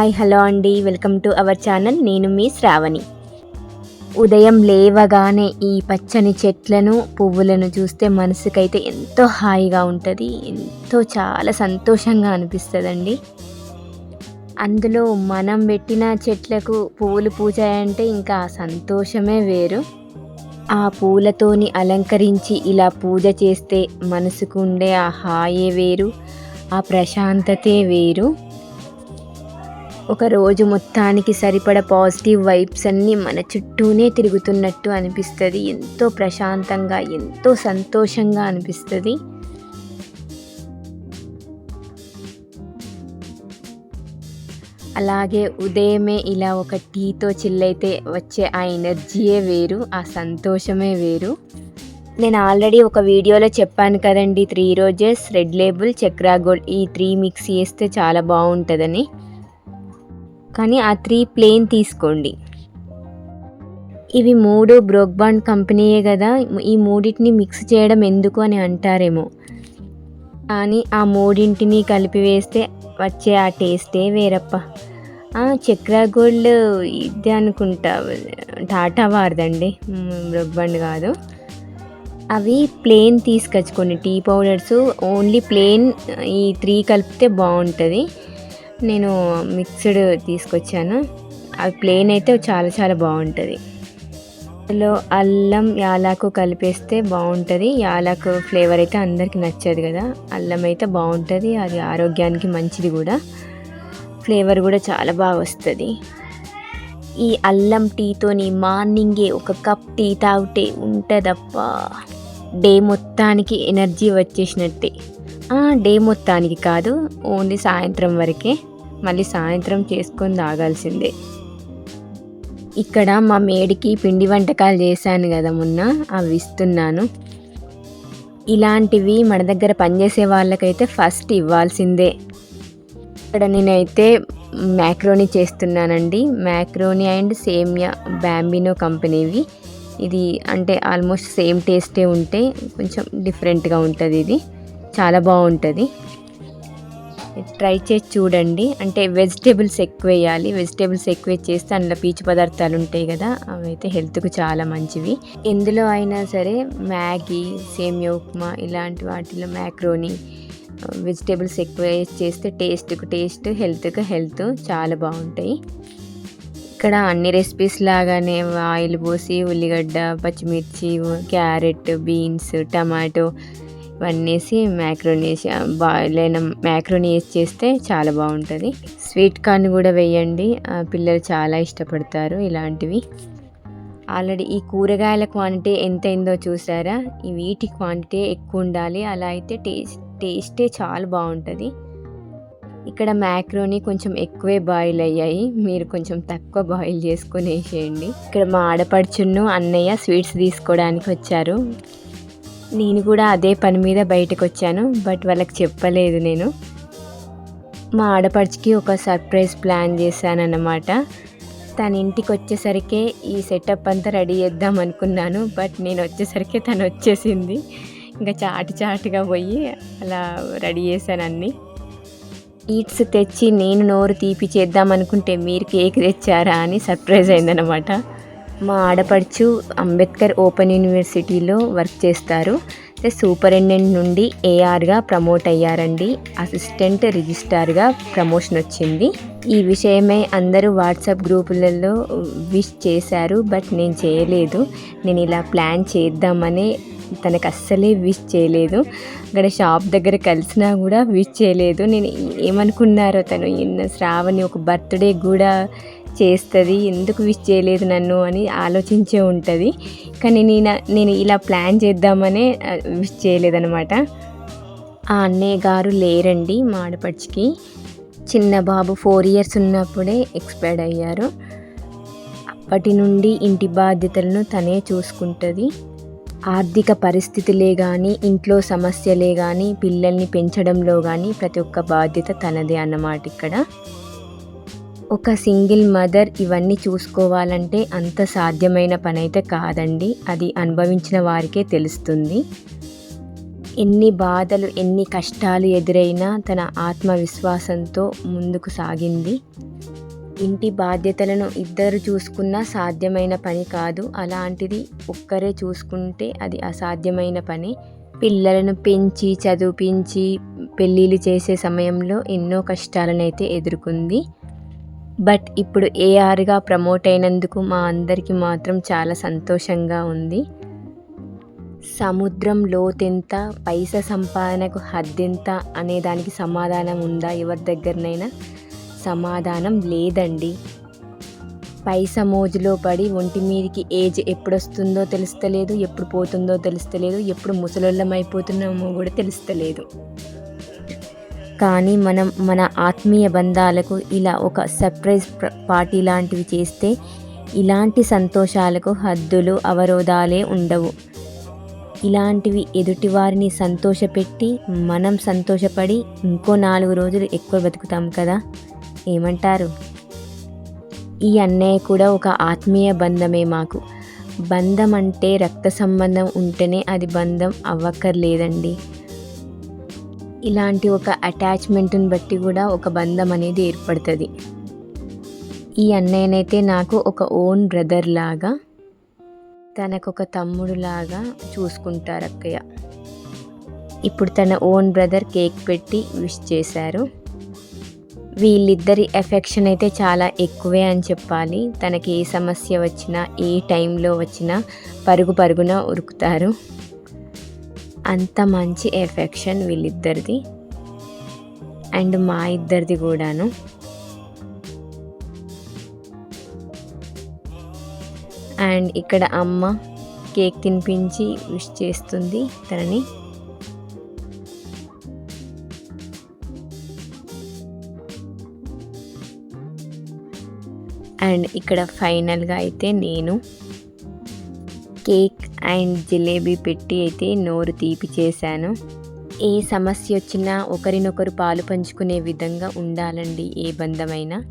Hi hello అండి. Welcome to our channel. నేను మీ శ్రావణి. ఉదయం లేవగానే ఈ పచ్చని చెట్లను పువ్వులను చూస్తే మనసుకైతే ఎంతో హాయిగా ఉంటుంది. ఎంతో చాలా సంతోషంగా అనిపిస్తుందండి. అందులో మనం పెట్టిన చెట్లకు పువ్వులు పూచాయంటే ఇంకా సంతోషమే వేరు. ఆ పూలతోని అలంకరించి ఇలా పూజ చేస్తే మనసుకు ఉండే ఆ హాయే వేరు. ఆ ప్రశాంతతే వేరు. ఒక రోజు మొత్తానికి సరిపడ పాజిటివ్ వైబ్స్ అన్నీ మన చుట్టూనే తిరుగుతున్నట్టు అనిపిస్తుంది. ఎంతో ప్రశాంతంగా ఎంతో సంతోషంగా అనిపిస్తుంది. అలాగే ఉదయమే ఇలా ఒక టీతో చిల్లైతే వచ్చే ఆ ఎనర్జీయే వేరు ఆ సంతోషమే వేరు. నేను ఆల్రెడీ ఒక వీడియోలో చెప్పాను కదండి three roses red label Chakra gold ఈ త్రీ మిక్స్ చేస్తే చాలా బాగుంటుందని. కానీ ఆ త్రీ ప్లేన్ తీసుకోండి. ఇవి మూడు బ్రోక్బాండ్ కంపెనీయే కదా. ఈ మూడింటిని మిక్స్ చేయడం ఎందుకు అని అంటారేమో. కానీ ఆ మూడింటిని కలిపి వేస్తే వచ్చే ఆ టేస్టే వేరప్ప. చక్ర గోల్డ్ ఇది అనుకుంటా. టాటా వారదండి. బ్రోక్బాండ్ కాదు. అవి ప్లేన్ తీసుకొచ్చుకోండి. టీ పౌడర్స్ ఓన్లీ ప్లేన్ ఈ త్రీ కలిపితే బాగుంటుంది. నేను మిక్స్డ్ తీసుకొచ్చాను. అవి ప్లేన్ అయితే చాలా చాలా బాగుంటుంది. అందులో అల్లం యాలకు కలిపేస్తే బాగుంటుంది. యాలకు ఫ్లేవర్ అయితే అందరికీ నచ్చదు కదా. అల్లం అయితే బాగుంటుంది. అది ఆరోగ్యానికి మంచిది కూడా. ఫ్లేవర్ కూడా చాలా బాగా వస్తుంది. ఈ అల్లం టీతోని మార్నింగే ఒక కప్ టీ తాగితే ఉంటుందప్ప. డే మొత్తానికి ఎనర్జీ వచ్చేసినట్టే. డే మొత్తానికి కాదు ఓన్లీ సాయంత్రం వరకే. మళ్ళీ సాయంత్రం చేసుకొని తాగాల్సిందే. ఇక్కడ మా మేడికి పిండి వంటకాలు చేశాను కదా మొన్న అవి ఇస్తున్నాను. ఇలాంటివి మన దగ్గర పనిచేసే వాళ్ళకైతే ఫస్ట్ ఇవ్వాల్సిందే. ఇక్కడ నేనైతే మ్యాక్రోని చేస్తున్నానండి. మ్యాక్రోని అండ్ సేమియా బ్యాంబినో కంపెనీవి. ఇది అంటే ఆల్మోస్ట్ సేమ్ టేస్టే ఉంటే కొంచెం డిఫరెంట్గా ఉంటుంది ఇది. చాలా బాగుంటుంది. ట్రై చేసి చూడండి. అంటే వెజిటేబుల్స్ ఎక్కువ వేయాలి. వెజిటేబుల్స్ ఎక్కువ చేస్తే అందులో పీచు పదార్థాలు ఉంటాయి కదా అవి అయితే హెల్త్కు చాలా మంచివి. ఎందులో అయినా సరే మ్యాగీ సేమియా ఉప్మా ఇలాంటి వాటిలో మ్యాక్రోని వెజిటేబుల్స్ ఎక్కువ చేస్తే టేస్ట్కు టేస్ట్ హెల్త్కు హెల్త్ చాలా బాగుంటాయి. ఇక్కడ అన్ని రెసిపీస్ లాగానే ఆయిల్ పోసి ఉల్లిగడ్డ పచ్చిమిర్చి క్యారెట్ బీన్స్ టమాటో వన్నేసి వేసి మ్యాక్రోని బాయిల్ అయిన మ్యాక్రోని వేసి చేస్తే చాలా బాగుంటుంది. స్వీట్ కార్న్ కూడా వేయండి. పిల్లలు చాలా ఇష్టపడతారు ఇలాంటివి. ఆల్రెడీ ఈ కూరగాయల క్వాంటిటీ ఎంత అయిందో చూసారా? ఈ వీటి క్వాంటిటీ ఎక్కువ ఉండాలి. అలా అయితే టేస్ట్ టేస్టే చాలా బాగుంటుంది. ఇక్కడ మ్యాక్రోని కొంచెం ఎక్కువే బాయిల్ అయ్యాయి. మీరు కొంచెం తక్కువ బాయిల్ చేసుకొని వేసేయండి ఇక్కడ మా ఆడపడుచున్న అన్నయ్య స్వీట్స్ తీసుకోవడానికి వచ్చారు. నేను కూడా అదే పని మీద బయటకు వచ్చాను బట్ వాళ్ళకి చెప్పలేదు నేను. మా ఆడపడిచికి ఒక సర్ప్రైజ్ ప్లాన్ చేశానన్నమాట. తన ఇంటికి వచ్చేసరికే ఈ సెటప్ అంతా రెడీ చేద్దాం అనుకున్నాను బట్ నేను వచ్చేసరికి తను వచ్చేసింది ఇంకా చాటు చాటుగా పోయి అలా రెడీ చేశాను అన్నీ. ఈట్స్ తెచ్చి నేను నోరు తీపి చేద్దాం అనుకుంటే మీరు కేక్ తెచ్చారా అని సర్ప్రైజ్ అయిందనమాట మా ఆడపడుచు అంబేద్కర్ ఓపెన్ యూనివర్సిటీలో వర్క్ చేస్తారు. సూపరింటెండెంట్ నుండి ఏఆర్గా ప్రమోట్ అయ్యారండి. అసిస్టెంట్ రిజిస్టార్గా ప్రమోషన్ వచ్చింది. ఈ విషయమై అందరూ వాట్సాప్ గ్రూపులలో విష్ చేశారు బట్ నేను చేయలేదు. నేను ఇలా ప్లాన్ చేద్దామని తనకు అస్సలే విష్ చేయలేదు. అక్కడ షాప్ దగ్గర కలిసినా కూడా విష్ చేయలేదు. నేను ఏమనుకున్నారో తను? శ్రావణి ఒక బర్త్డే కూడా చేస్తుంది ఎందుకు విష్ చేయలేదు నన్ను అని ఆలోచించే ఉంటుంది. కానీ నేను నేను ఇలా ప్లాన్ చేద్దామనే విష్ చేయలేదనమాట ఆ అన్నయ్య గారు లేరండి మాడపడిచికి. చిన్న బాబు ఫోర్ ఇయర్స్ ఉన్నప్పుడే ఎక్స్పైర్డ్ అయ్యారు. అప్పటి నుండి ఇంటి బాధ్యతలను తనే చూసుకుంటుంది. ఆర్థిక పరిస్థితులే కానీ ఇంట్లో సమస్యలే కానీ పిల్లల్ని పెంచడంలో కానీ ప్రతి ఒక్క బాధ్యత తనదే అన్నమాట ఇక్కడ. ఒక సింగిల్ మదర్ ఇవన్నీ చూసుకోవాలంటే అంత సాధ్యమైన పని అయితే కాదండి. అది అనుభవించిన వారికే తెలుస్తుంది. ఎన్ని బాధలు ఎన్ని కష్టాలు ఎదురైనా తన ఆత్మవిశ్వాసంతో ముందుకు సాగింది. ఇంటి బాధ్యతలను ఇద్దరు చూసుకున్నా సాధ్యమైన పని కాదు. అలాంటిది ఒక్కరే చూసుకుంటే అది అసాధ్యమైన పని. పిల్లలను పెంచి చదివించి పెళ్ళిళ్ళు చేసే సమయంలో ఎన్నో కష్టాలనైతే ఎదుర్కొంది. బట్ ఇప్పుడు ఏఆర్గా ప్రమోట్ అయినందుకు మా అందరికీ మాత్రం చాలా సంతోషంగా ఉంది. సముద్రం లోతెంత పైస సంపాదనకు హద్దెంత అనే దానికి సమాధానం ఉందా? ఎవరి దగ్గరనైనా సమాధానం లేదండి. పైస మోజులో పడి ఒంటి మీదకి ఏజ్ ఎప్పుడు వస్తుందో తెలుస్తలేదు ఎప్పుడు పోతుందో తెలుస్తలేదు ఎప్పుడు ముసలోళ్ళం అయిపోతున్నామో కూడా తెలుస్తలేదు. కానీ మనం మన ఆత్మీయ బంధాలకు ఇలా ఒక సర్ప్రైజ్ పార్టీ లాంటివి చేస్తే ఇలాంటి సంతోషాలకు హద్దులు అవరోధాలే ఉండవు. ఇలాంటివి ఎదుటివారిని సంతోషపెట్టి మనం సంతోషపడి ఇంకో నాలుగు రోజులు ఎక్కువ బతుకుతాం కదా? ఏమంటారు? ఈ అన్నయ్య కూడా ఒక ఆత్మీయ బంధమే మాకు. బంధం అంటే రక్త సంబంధం ఉంటేనే అది బంధం అవ్వక్కర్లేదండి. ఇలాంటి ఒక అటాచ్మెంట్ని బట్టి కూడా ఒక బంధం అనేది ఏర్పడుతుంది. ఈ అన్నయ్యనైతే నాకు ఒక ఓన్ బ్రదర్ లాగా తనకొక తమ్ముడు లాగా చూసుకుంటారు అక్కయ్య ఇప్పుడు తన ఓన్ బ్రదర్ కేక్ పెట్టి విష్ చేశారు. వీళ్ళిద్దరి ఎఫెక్షన్ అయితే చాలా ఎక్కువే అని చెప్పాలి. తనకి ఏ సమస్య వచ్చినా ఏ టైంలో వచ్చినా పరుగు పరుగున ఉరుకుతారు. అంత మంచి ఎఫెక్షన్ వీళ్ళిద్దరిది. అండ్ మా ఇద్దరిది కూడాను. అండ్ ఇక్కడ అమ్మ కేక్ తినిపించి విష్ చేస్తుంది తనని. అండ్ ఇక్కడ ఫైనల్గా అయితే నేను కేక్ అండ్ జిలేబీ పెట్టి అయితే నోరు తీపి చేశాను. ఏ సమస్య వచ్చినా ఒకరినొకరు పాలు పంచుకునే విధంగా ఉండాలండి ఏ బంధమైనా.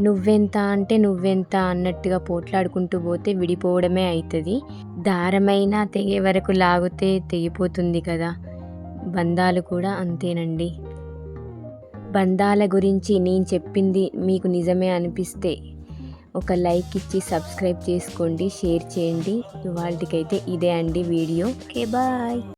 నువ్వెంత అంటే నువ్వెంత అన్నట్టుగా పోట్లాడుకుంటూ పోతే విడిపోవడమే అవుతుంది దారమైనా తెగే వరకు లాగితే తెగిపోతుంది కదా. బంధాలు కూడా అంతేనండి. బంధాల గురించి నేను చెప్పింది మీకు నిజమే అనిపిస్తే ఒక లైక్ ఇచ్చి సబ్స్క్రైబ్ చేసుకోండి షేర్ చేయండి. ఇవాళకైతే ఇదే అండి వీడియో. Okay bye.